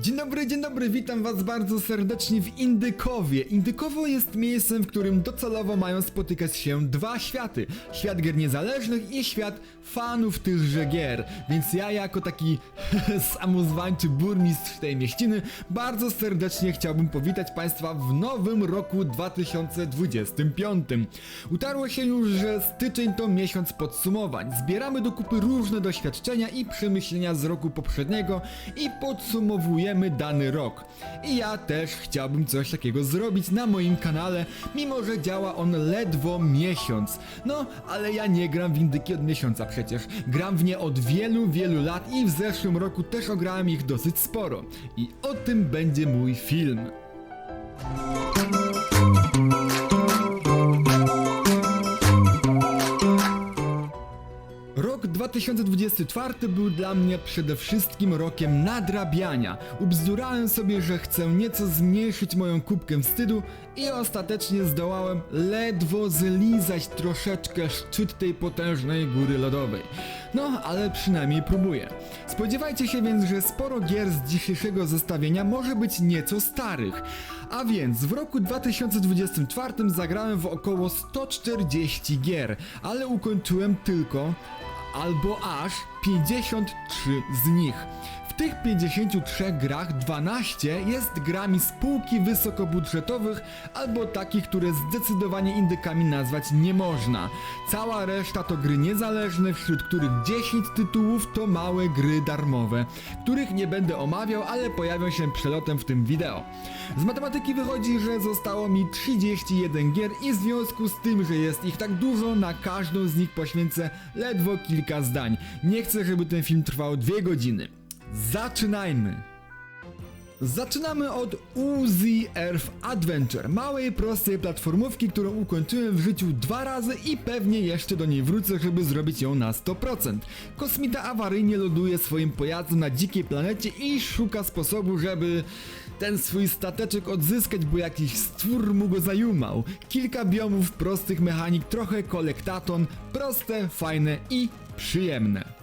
Dzień dobry, dzień dobry, witam was bardzo serdecznie w Indykowie. Indykowo jest miejscem, w którym docelowo mają spotykać się dwa światy. Świat gier niezależnych i świat fanów tychże gier. Więc ja jako taki samozwańczy burmistrz tej mieściny bardzo serdecznie chciałbym powitać państwa w nowym roku 2025. Utarło się już, że styczeń to miesiąc podsumowań. Zbieramy do kupy różne doświadczenia i przemyślenia z roku poprzedniego i podsumowujemy dany rok. I ja też chciałbym coś takiego zrobić na moim kanale, mimo że działa on ledwo miesiąc. No, ale ja nie gram w indyki od miesiąca przecież. Gram w nie od wielu, wielu lat i w zeszłym roku też ograłem ich dosyć sporo. I o tym będzie mój film. 2024 był dla mnie przede wszystkim rokiem nadrabiania. Ubzdurałem sobie, że chcę nieco zmniejszyć moją kubkę wstydu i ostatecznie zdołałem ledwo zlizać troszeczkę szczyt tej potężnej góry lodowej. No, ale przynajmniej próbuję. Spodziewajcie się więc, że sporo gier z dzisiejszego zestawienia może być nieco starych. A więc w roku 2024 zagrałem w około 140 gier, ale ukończyłem tylko albo aż 53 z nich. W tych 53 grach 12 jest grami z półki wysokobudżetowych albo takich, które zdecydowanie indykami nazwać nie można. Cała reszta to gry niezależne, wśród których 10 tytułów to małe gry darmowe, których nie będę omawiał, ale pojawią się przelotem w tym wideo. Z matematyki wychodzi, że zostało mi 31 gier i w związku z tym, że jest ich tak dużo, na każdą z nich poświęcę ledwo kilka zdań. Nie chcę, żeby ten film trwał 2 godziny. Zaczynajmy! Zaczynamy od Uzi Earth Adventure, małej, prostej platformówki, którą ukończyłem w życiu dwa razy i pewnie jeszcze do niej wrócę, żeby zrobić ją na 100%. Kosmita awaryjnie ląduje swoim pojazdem na dzikiej planecie i szuka sposobu, żeby ten swój stateczek odzyskać, bo jakiś stwór mu go zajumał. Kilka biomów, prostych mechanik, trochę kolektaton, proste, fajne i przyjemne.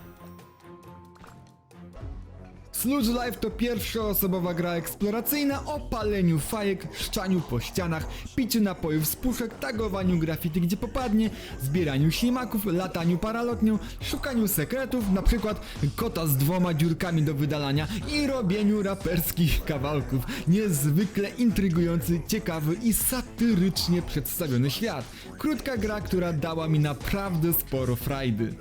Sludge Life to pierwszoosobowa gra eksploracyjna o paleniu fajek, szczaniu po ścianach, piciu napojów z puszek, tagowaniu graffiti gdzie popadnie, zbieraniu ślimaków, lataniu paralotnią, szukaniu sekretów, na przykład kota z dwoma dziurkami do wydalania i robieniu raperskich kawałków. Niezwykle intrygujący, ciekawy i satyrycznie przedstawiony świat. Krótka gra, która dała mi naprawdę sporo frajdy.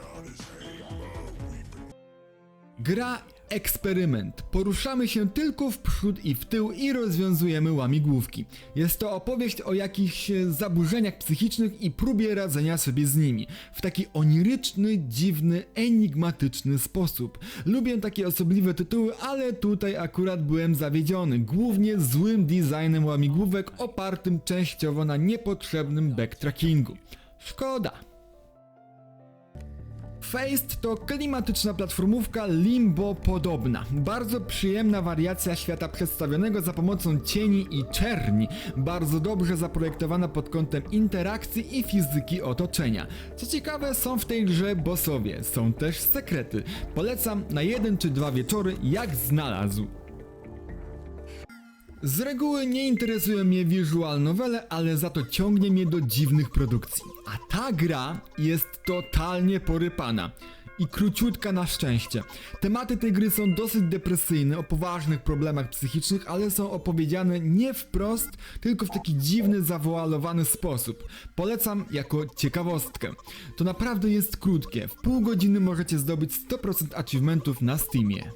Gra Eksperyment. Poruszamy się tylko w przód i w tył i rozwiązujemy łamigłówki. Jest to opowieść o jakichś zaburzeniach psychicznych i próbie radzenia sobie z nimi. W taki oniryczny, dziwny, enigmatyczny sposób. Lubię takie osobliwe tytuły, ale tutaj akurat byłem zawiedziony. Głównie złym designem łamigłówek opartym częściowo na niepotrzebnym backtrackingu. Szkoda. Faced to klimatyczna platformówka limbo podobna. Bardzo przyjemna wariacja świata przedstawionego za pomocą cieni i czerni. Bardzo dobrze zaprojektowana pod kątem interakcji i fizyki otoczenia. Co ciekawe, są w tej grze bossowie, są też sekrety. Polecam na jeden czy dwa wieczory, jak znalazł. Z reguły nie interesują mnie visual novele, ale za to ciągnie mnie do dziwnych produkcji. A ta gra jest totalnie porypana. I króciutka na szczęście. Tematy tej gry są dosyć depresyjne, o poważnych problemach psychicznych, ale są opowiedziane nie wprost, tylko w taki dziwny, zawoalowany sposób. Polecam jako ciekawostkę. To naprawdę jest krótkie. W pół godziny możecie zdobyć 100% achievementów na Steamie.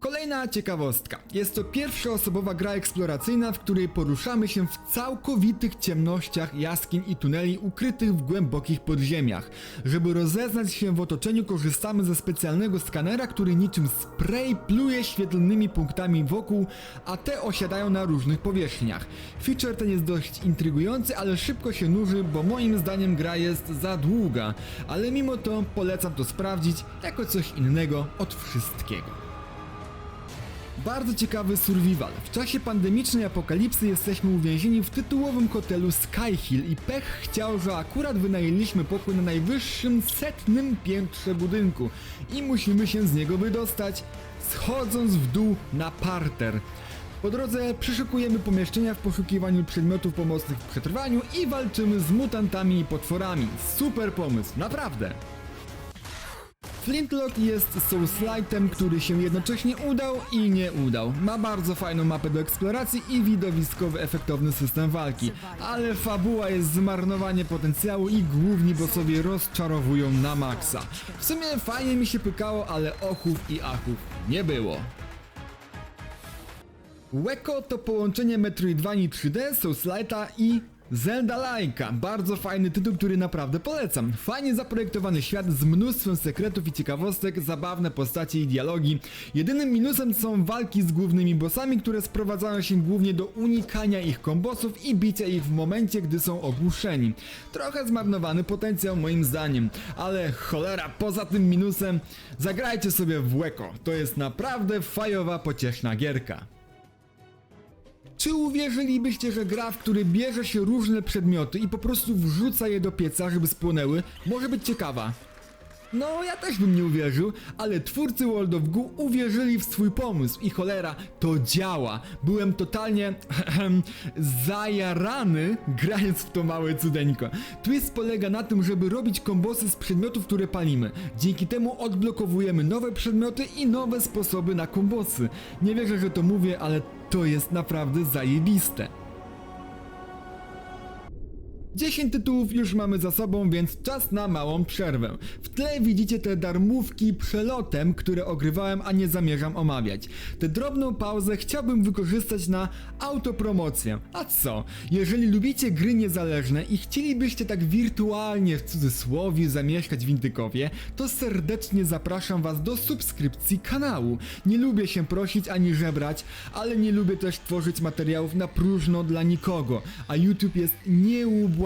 Kolejna ciekawostka. Jest to pierwszoosobowa gra eksploracyjna, w której poruszamy się w całkowitych ciemnościach jaskiń i tuneli ukrytych w głębokich podziemiach. Żeby rozeznać się w otoczeniu korzystamy ze specjalnego skanera, który niczym spray pluje świetlnymi punktami wokół, a te osiadają na różnych powierzchniach. Feature ten jest dość intrygujący, ale szybko się nuży, bo moim zdaniem gra jest za długa. Ale mimo to polecam to sprawdzić jako coś innego od wszystkiego. Bardzo ciekawy survival. W czasie pandemicznej apokalipsy jesteśmy uwięzieni w tytułowym hotelu Sky Hill i pech chciał, że akurat wynajęliśmy pokój na najwyższym setnym piętrze budynku i musimy się z niego wydostać, schodząc w dół na parter. Po drodze przeszukujemy pomieszczenia w poszukiwaniu przedmiotów pomocnych w przetrwaniu i walczymy z mutantami i potworami. Super pomysł, naprawdę! Flintlock jest Soulslite'em, który się jednocześnie udał i nie udał. Ma bardzo fajną mapę do eksploracji i widowiskowy, efektowny system walki. Ale fabuła jest zmarnowanie potencjału i główni bossowie rozczarowują na maksa. W sumie fajnie mi się pykało, ale ochów i achów nie było. Weko to połączenie Metroidvanii 3D, Soulslite'a i Zelda Laika. Bardzo fajny tytuł, który naprawdę polecam. Fajnie zaprojektowany świat z mnóstwem sekretów i ciekawostek, zabawne postacie i dialogi. Jedynym minusem są walki z głównymi bossami, które sprowadzają się głównie do unikania ich kombosów i bicia ich w momencie, gdy są ogłuszeni. Trochę zmarnowany potencjał moim zdaniem, ale cholera, poza tym minusem, zagrajcie sobie w Weko. To jest naprawdę fajowa, pocieszna gierka. Czy uwierzylibyście, że gra, w której bierze się różne przedmioty i po prostu wrzuca je do pieca, żeby spłonęły, może być ciekawa? No, ja też bym nie uwierzył, ale twórcy World of Goo uwierzyli w swój pomysł i cholera, to działa. Byłem totalnie zajarany grając w to małe cudeńko. Twist polega na tym, żeby robić kombosy z przedmiotów, które palimy. Dzięki temu odblokowujemy nowe przedmioty i nowe sposoby na kombosy. Nie wierzę, że to mówię, ale to jest naprawdę zajebiste. 10 tytułów już mamy za sobą, więc czas na małą przerwę. W tle widzicie te darmówki przelotem, które ogrywałem, a nie zamierzam omawiać. Tę drobną pauzę chciałbym wykorzystać na autopromocję. A co? Jeżeli lubicie gry niezależne i chcielibyście tak wirtualnie w cudzysłowie zamieszkać w Indykowie, to serdecznie zapraszam was do subskrypcji kanału. Nie lubię się prosić ani żebrać, ale nie lubię też tworzyć materiałów na próżno dla nikogo, a YouTube jest nieubłagany.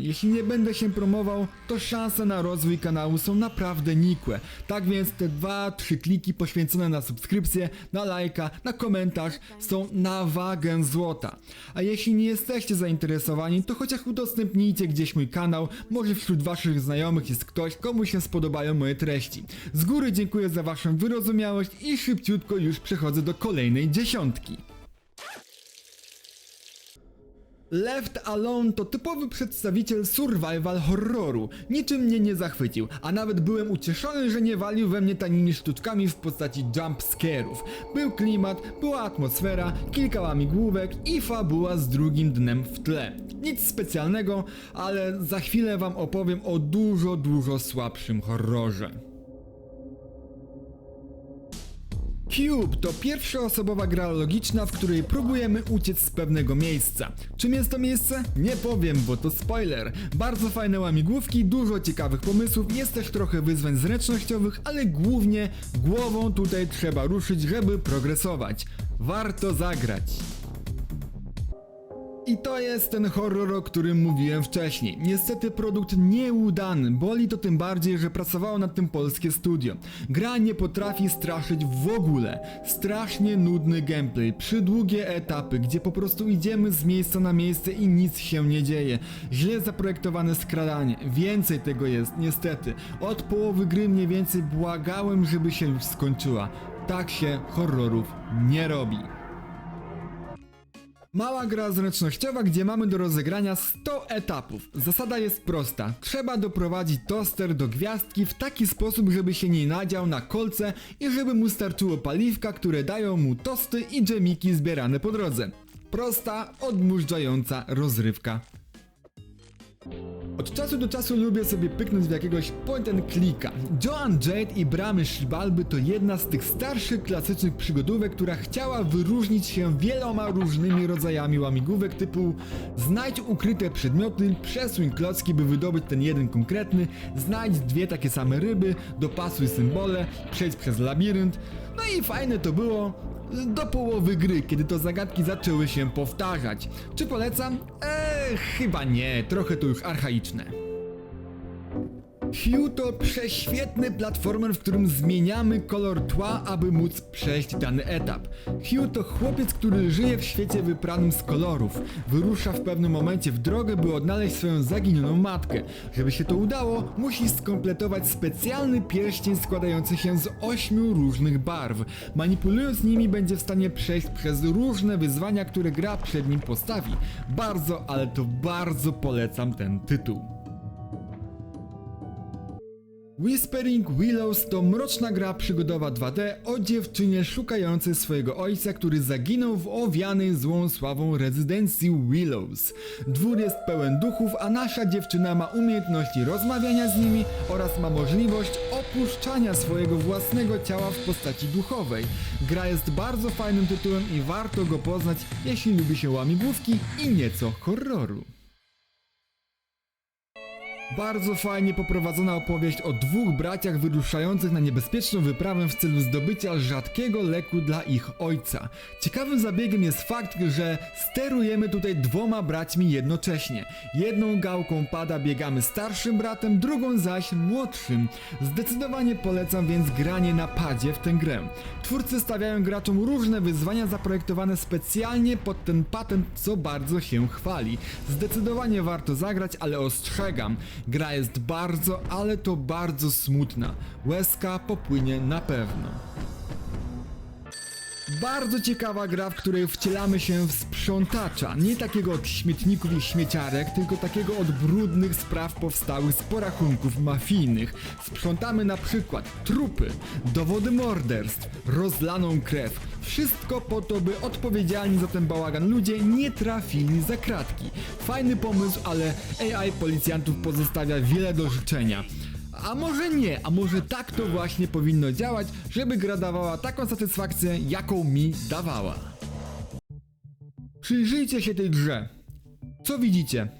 Jeśli nie będę się promował, to szanse na rozwój kanału są naprawdę nikłe. Tak więc te 2-3 kliki poświęcone na subskrypcję, na lajka, na komentarz są na wagę złota. A jeśli nie jesteście zainteresowani, to chociaż udostępnijcie gdzieś mój kanał, może wśród waszych znajomych jest ktoś, komu się spodobają moje treści. Z góry dziękuję za waszą wyrozumiałość i szybciutko już przechodzę do kolejnej dziesiątki. Left Alone to typowy przedstawiciel survival horroru. Niczym mnie nie zachwycił, a nawet byłem ucieszony, że nie walił we mnie tanimi sztuczkami w postaci jump scare'ów. Był klimat, była atmosfera, kilka łamigłówek i fabuła z drugim dnem w tle. Nic specjalnego, ale za chwilę wam opowiem o dużo, dużo słabszym horrorze. Cube to pierwszoosobowa gra logiczna, w której próbujemy uciec z pewnego miejsca. Czym jest to miejsce? Nie powiem, bo to spoiler. Bardzo fajne łamigłówki, dużo ciekawych pomysłów, jest też trochę wyzwań zręcznościowych, ale głównie głową tutaj trzeba ruszyć, żeby progresować. Warto zagrać. I to jest ten horror, o którym mówiłem wcześniej. Niestety produkt nieudany, boli to tym bardziej, że pracowało nad tym polskie studio. Gra nie potrafi straszyć w ogóle. Strasznie nudny gameplay, przydługie etapy, gdzie po prostu idziemy z miejsca na miejsce i nic się nie dzieje. Źle zaprojektowane skradanie, więcej tego jest, niestety. Od połowy gry mniej więcej błagałem, żeby się już skończyła. Tak się horrorów nie robi. Mała gra zręcznościowa, gdzie mamy do rozegrania 100 etapów. Zasada jest prosta. Trzeba doprowadzić toster do gwiazdki w taki sposób, żeby się nie nadział na kolce i żeby mu starczyło paliwka, które dają mu tosty i dżemiki zbierane po drodze. Prosta, odmurzająca rozrywka. Od czasu do czasu lubię sobie pyknąć w jakiegoś point and clicka. Joan Jade i Bramy Szbalby to jedna z tych starszych klasycznych przygodówek, która chciała wyróżnić się wieloma różnymi rodzajami łamigłówek typu znajdź ukryte przedmioty, przesuń klocki by wydobyć ten jeden konkretny, znajdź dwie takie same ryby, dopasuj symbole, przejdź przez labirynt. No i fajne to było, do połowy gry, kiedy to zagadki zaczęły się powtarzać. Czy polecam? Eee, chyba nie, trochę to już archaiczne. Hue to prześwietny platformer, w którym zmieniamy kolor tła, aby móc przejść dany etap. Hue to chłopiec, który żyje w świecie wypranym z kolorów. Wyrusza w pewnym momencie w drogę, by odnaleźć swoją zaginioną matkę. Żeby się to udało, musi skompletować specjalny pierścień składający się z ośmiu różnych barw. Manipulując nimi będzie w stanie przejść przez różne wyzwania, które gra przed nim postawi. Bardzo, ale to bardzo polecam ten tytuł. Whispering Willows to mroczna gra przygodowa 2D o dziewczynie szukającej swojego ojca, który zaginął w owianej złą sławą rezydencji Willows. Dwór jest pełen duchów, a nasza dziewczyna ma umiejętności rozmawiania z nimi oraz ma możliwość opuszczania swojego własnego ciała w postaci duchowej. Gra jest bardzo fajnym tytułem i warto go poznać, jeśli lubi się łamigłówki i nieco horroru. Bardzo fajnie poprowadzona opowieść o dwóch braciach wyruszających na niebezpieczną wyprawę w celu zdobycia rzadkiego leku dla ich ojca. Ciekawym zabiegiem jest fakt, że sterujemy tutaj dwoma braćmi jednocześnie. Jedną gałką pada biegamy starszym bratem, drugą zaś młodszym. Zdecydowanie polecam więc granie na padzie w tę grę. Twórcy stawiają graczom różne wyzwania zaprojektowane specjalnie pod ten patent, co bardzo się chwali. Zdecydowanie warto zagrać, ale ostrzegam. Gra jest bardzo, ale to bardzo smutna. Łezka popłynie na pewno. Bardzo ciekawa gra, w której wcielamy się w sprzątacza. Nie takiego od śmietników i śmieciarek, tylko takiego od brudnych spraw powstałych z porachunków mafijnych. Sprzątamy na przykład trupy, dowody morderstw, rozlaną krew. Wszystko po to, by odpowiedzialni za ten bałagan ludzie nie trafili za kratki. Fajny pomysł, ale AI policjantów pozostawia wiele do życzenia. A może nie, a może tak to właśnie powinno działać, żeby gra dawała taką satysfakcję, jaką mi dawała. Przyjrzyjcie się tej grze. Co widzicie?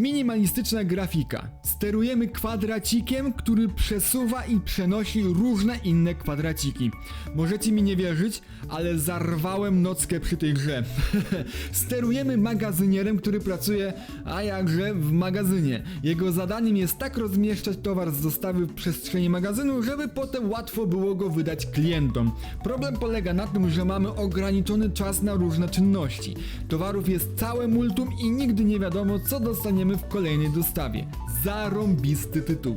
Minimalistyczna grafika. Sterujemy kwadracikiem, który przesuwa i przenosi różne inne kwadraciki. Możecie mi nie wierzyć, ale zarwałem nockę przy tej grze. Sterujemy magazynierem, który pracuje, a jakże, w magazynie. Jego zadaniem jest tak rozmieszczać towar z dostawy w przestrzeni magazynu, żeby potem łatwo było go wydać klientom. Problem polega na tym, że mamy ograniczony czas na różne czynności. Towarów jest całe multum i nigdy nie wiadomo, co dostaniemy w kolejnej dostawie. Zarąbisty tytuł.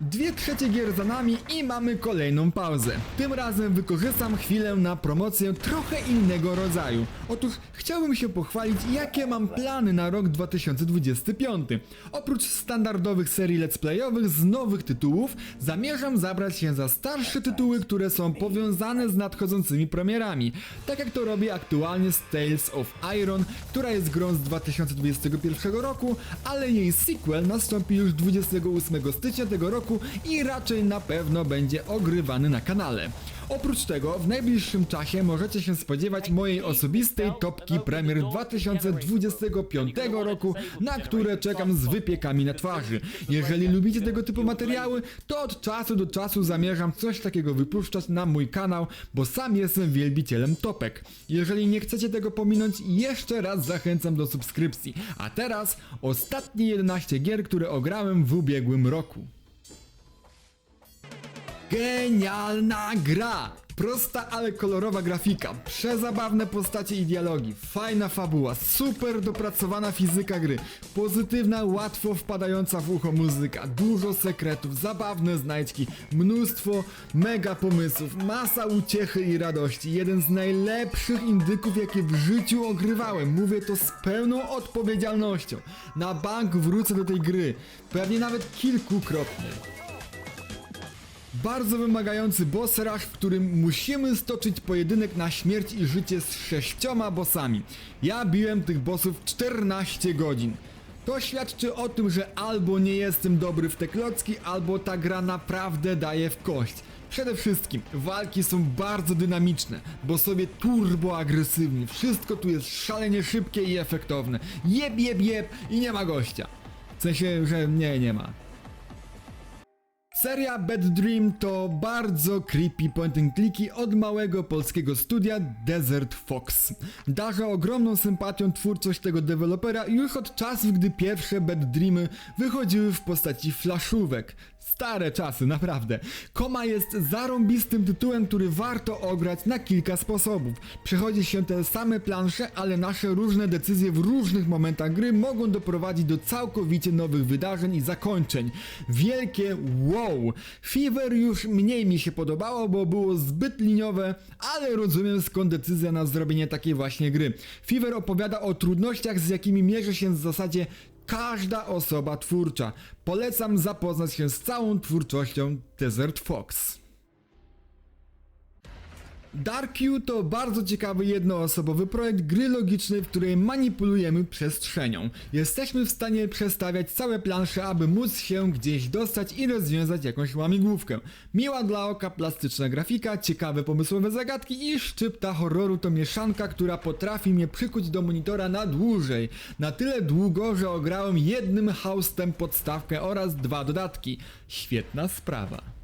Dwie trzecie gier za nami i mamy kolejną pauzę. Tym razem wykorzystam chwilę na promocję trochę innego rodzaju. Otóż chciałbym się pochwalić, jakie mam plany na rok 2025. Oprócz standardowych serii let's playowych z nowych tytułów, zamierzam zabrać się za starsze tytuły, które są powiązane z nadchodzącymi premierami. Tak jak to robię aktualnie z Tales of Iron, która jest grą z 2021 roku, ale jej sequel nastąpi już 28 stycznia tego roku i raczej na pewno będzie ogrywany na kanale. Oprócz tego w najbliższym czasie możecie się spodziewać mojej osobistej topki premier 2025 roku, na które czekam z wypiekami na twarzy. Jeżeli lubicie tego typu materiały, to od czasu do czasu zamierzam coś takiego wypuszczać na mój kanał, bo sam jestem wielbicielem topek. Jeżeli nie chcecie tego pominąć, jeszcze raz zachęcam do subskrypcji. A teraz ostatnie 11 gier, które ograłem w ubiegłym roku. Genialna gra! Prosta, ale kolorowa grafika, przezabawne postacie i dialogi, fajna fabuła, super dopracowana fizyka gry, pozytywna, łatwo wpadająca w ucho muzyka, dużo sekretów, zabawne znajdźki, mnóstwo mega pomysłów, masa uciechy i radości, jeden z najlepszych indyków, jakie w życiu ogrywałem, mówię to z pełną odpowiedzialnością. Na bank wrócę do tej gry, pewnie nawet kilkukrotnie. Bardzo wymagający boss rush, w którym musimy stoczyć pojedynek na śmierć i życie z sześcioma bossami. Ja biłem tych bossów 14 godzin. To świadczy o tym, że albo nie jestem dobry w te klocki, albo ta gra naprawdę daje w kość. Przede wszystkim walki są bardzo dynamiczne, bo sobie turbo agresywni. Wszystko tu jest szalenie szybkie i efektowne. Jeb, jeb, jeb i nie ma gościa. W sensie, że nie, nie ma. Seria Bad Dream to bardzo creepy point and clicki od małego polskiego studia Desert Fox. Darzę ogromną sympatią twórczość tego dewelopera już od czasów, gdy pierwsze Bad Dreamy wychodziły w postaci flaszówek. Stare czasy, naprawdę. Koma jest zarąbistym tytułem, który warto ograć na kilka sposobów. Przechodzi się te same plansze, ale nasze różne decyzje w różnych momentach gry mogą doprowadzić do całkowicie nowych wydarzeń i zakończeń. Wielkie wow! Fever już mniej mi się podobało, bo było zbyt liniowe, ale rozumiem skąd decyzja na zrobienie takiej właśnie gry. Fever opowiada o trudnościach, z jakimi mierzy się w zasadzie każda osoba twórcza. Polecam zapoznać się z całą twórczością Desert Fox. Dark U to bardzo ciekawy jednoosobowy projekt gry logicznej, w której manipulujemy przestrzenią. Jesteśmy w stanie przestawiać całe plansze, aby móc się gdzieś dostać i rozwiązać jakąś łamigłówkę. Miła dla oka plastyczna grafika, ciekawe pomysłowe zagadki i szczypta horroru to mieszanka, która potrafi mnie przykuć do monitora na dłużej. Na tyle długo, że ograłem jednym haustem podstawkę oraz dwa dodatki. Świetna sprawa.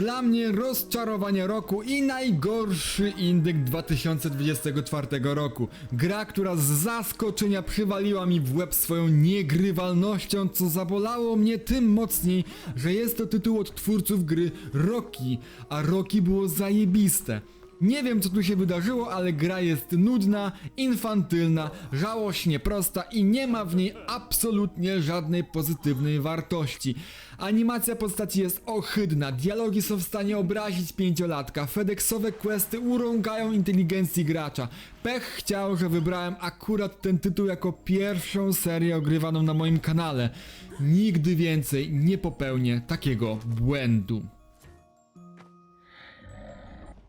Dla mnie rozczarowanie roku i najgorszy indyk 2024 roku. Gra, która z zaskoczenia przywaliła mi w łeb swoją niegrywalnością, co zabolało mnie tym mocniej, że jest to tytuł od twórców gry Rocky, a Rocky było zajebiste. Nie wiem co tu się wydarzyło, ale gra jest nudna, infantylna, żałośnie prosta i nie ma w niej absolutnie żadnej pozytywnej wartości. Animacja postaci jest ohydna, dialogi są w stanie obrazić pięciolatka, FedExowe questy urągają inteligencji gracza. Pech chciał, że wybrałem akurat ten tytuł jako pierwszą serię ogrywaną na moim kanale. Nigdy więcej nie popełnię takiego błędu.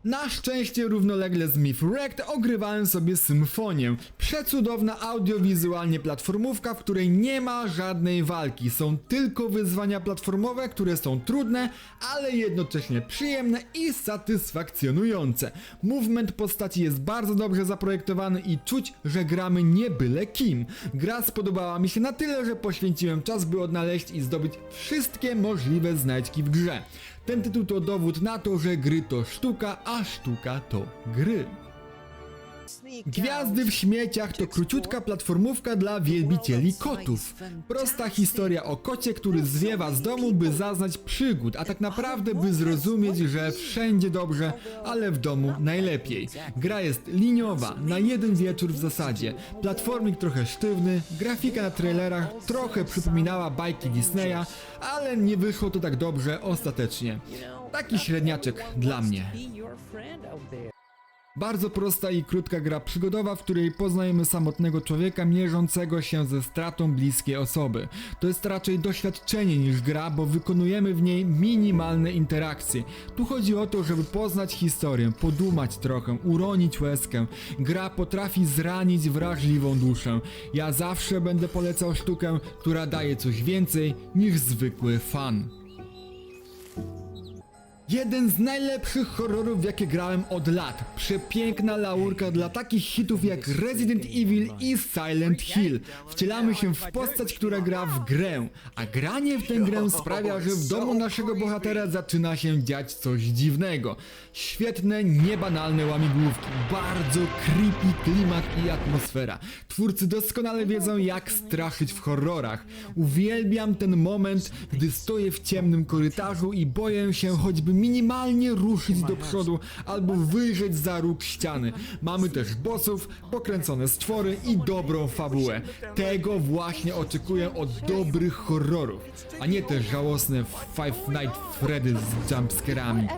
Na szczęście równolegle z Myth Wrecked ogrywałem sobie symfonię. Przecudowna audiowizualnie platformówka, w której nie ma żadnej walki. Są tylko wyzwania platformowe, które są trudne, ale jednocześnie przyjemne i satysfakcjonujące. Movement postaci jest bardzo dobrze zaprojektowany i czuć, że gramy nie byle kim. Gra spodobała mi się na tyle, że poświęciłem czas, by odnaleźć i zdobyć wszystkie możliwe znajdźki w grze. Ten tytuł to dowód na to, że gry to sztuka, a sztuka to gry. Gwiazdy w śmieciach to króciutka platformówka dla wielbicieli kotów. Prosta historia o kocie, który zwiewa z domu, by zaznać przygód, a tak naprawdę by zrozumieć, że wszędzie dobrze, ale w domu najlepiej. Gra jest liniowa, na jeden wieczór w zasadzie. Platformik trochę sztywny, grafika na trailerach trochę przypominała bajki Disneya, ale nie wyszło to tak dobrze ostatecznie. Taki średniaczek dla mnie. Bardzo prosta i krótka gra przygodowa, w której poznajemy samotnego człowieka mierzącego się ze stratą bliskiej osoby. To jest raczej doświadczenie niż gra, bo wykonujemy w niej minimalne interakcje. Tu chodzi o to, żeby poznać historię, podumać trochę, uronić łezkę. Gra potrafi zranić wrażliwą duszę. Ja zawsze będę polecał sztukę, która daje coś więcej niż zwykły fan. Jeden z najlepszych horrorów, w jakie grałem od lat. Przepiękna laurka dla takich hitów jak Resident Evil i Silent Hill. Wcielamy się w postać, która gra w grę, a granie w tę grę sprawia, że w domu naszego bohatera zaczyna się dziać coś dziwnego. Świetne, niebanalne łamigłówki, bardzo creepy klimat i atmosfera. Twórcy doskonale wiedzą, jak straszyć w horrorach. Uwielbiam ten moment, gdy stoję w ciemnym korytarzu i boję się choćby minimalnie ruszyć do przodu albo wyjrzeć za róg ściany. Mamy też bossów, pokręcone stwory i dobrą fabułę. Tego właśnie oczekuję od dobrych horrorów, a nie te żałosne Five Night Freddy z jumpscarami.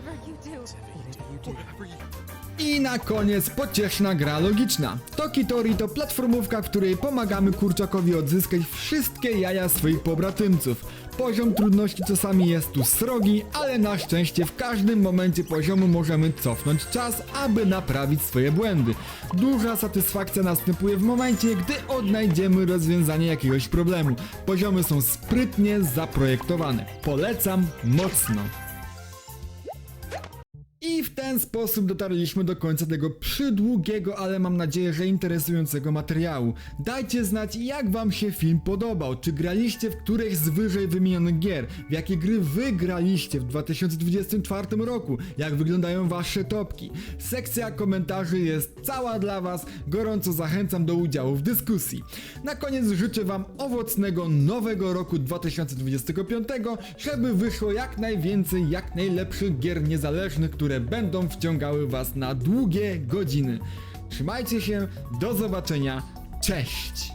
I na koniec pocieszna gra logiczna. Toki Tori to platformówka, w której pomagamy kurczakowi odzyskać wszystkie jaja swoich pobratymców. Poziom trudności czasami jest tu srogi, ale na szczęście w każdym momencie poziomu możemy cofnąć czas, aby naprawić swoje błędy. Duża satysfakcja następuje w momencie, gdy odnajdziemy rozwiązanie jakiegoś problemu. Poziomy są sprytnie zaprojektowane. Polecam mocno. I w ten sposób dotarliśmy do końca tego przydługiego, ale mam nadzieję, że interesującego materiału. Dajcie znać, jak wam się film podobał. Czy graliście w któreś z wyżej wymienionych gier? W jakie gry wy graliście w 2024 roku? Jak wyglądają wasze topki? Sekcja komentarzy jest cała dla was. Gorąco zachęcam do udziału w dyskusji. Na koniec życzę wam owocnego nowego roku 2025, żeby wyszło jak najwięcej, jak najlepszych gier niezależnych, które będą wciągały Was na długie godziny. Trzymajcie się, do zobaczenia, cześć!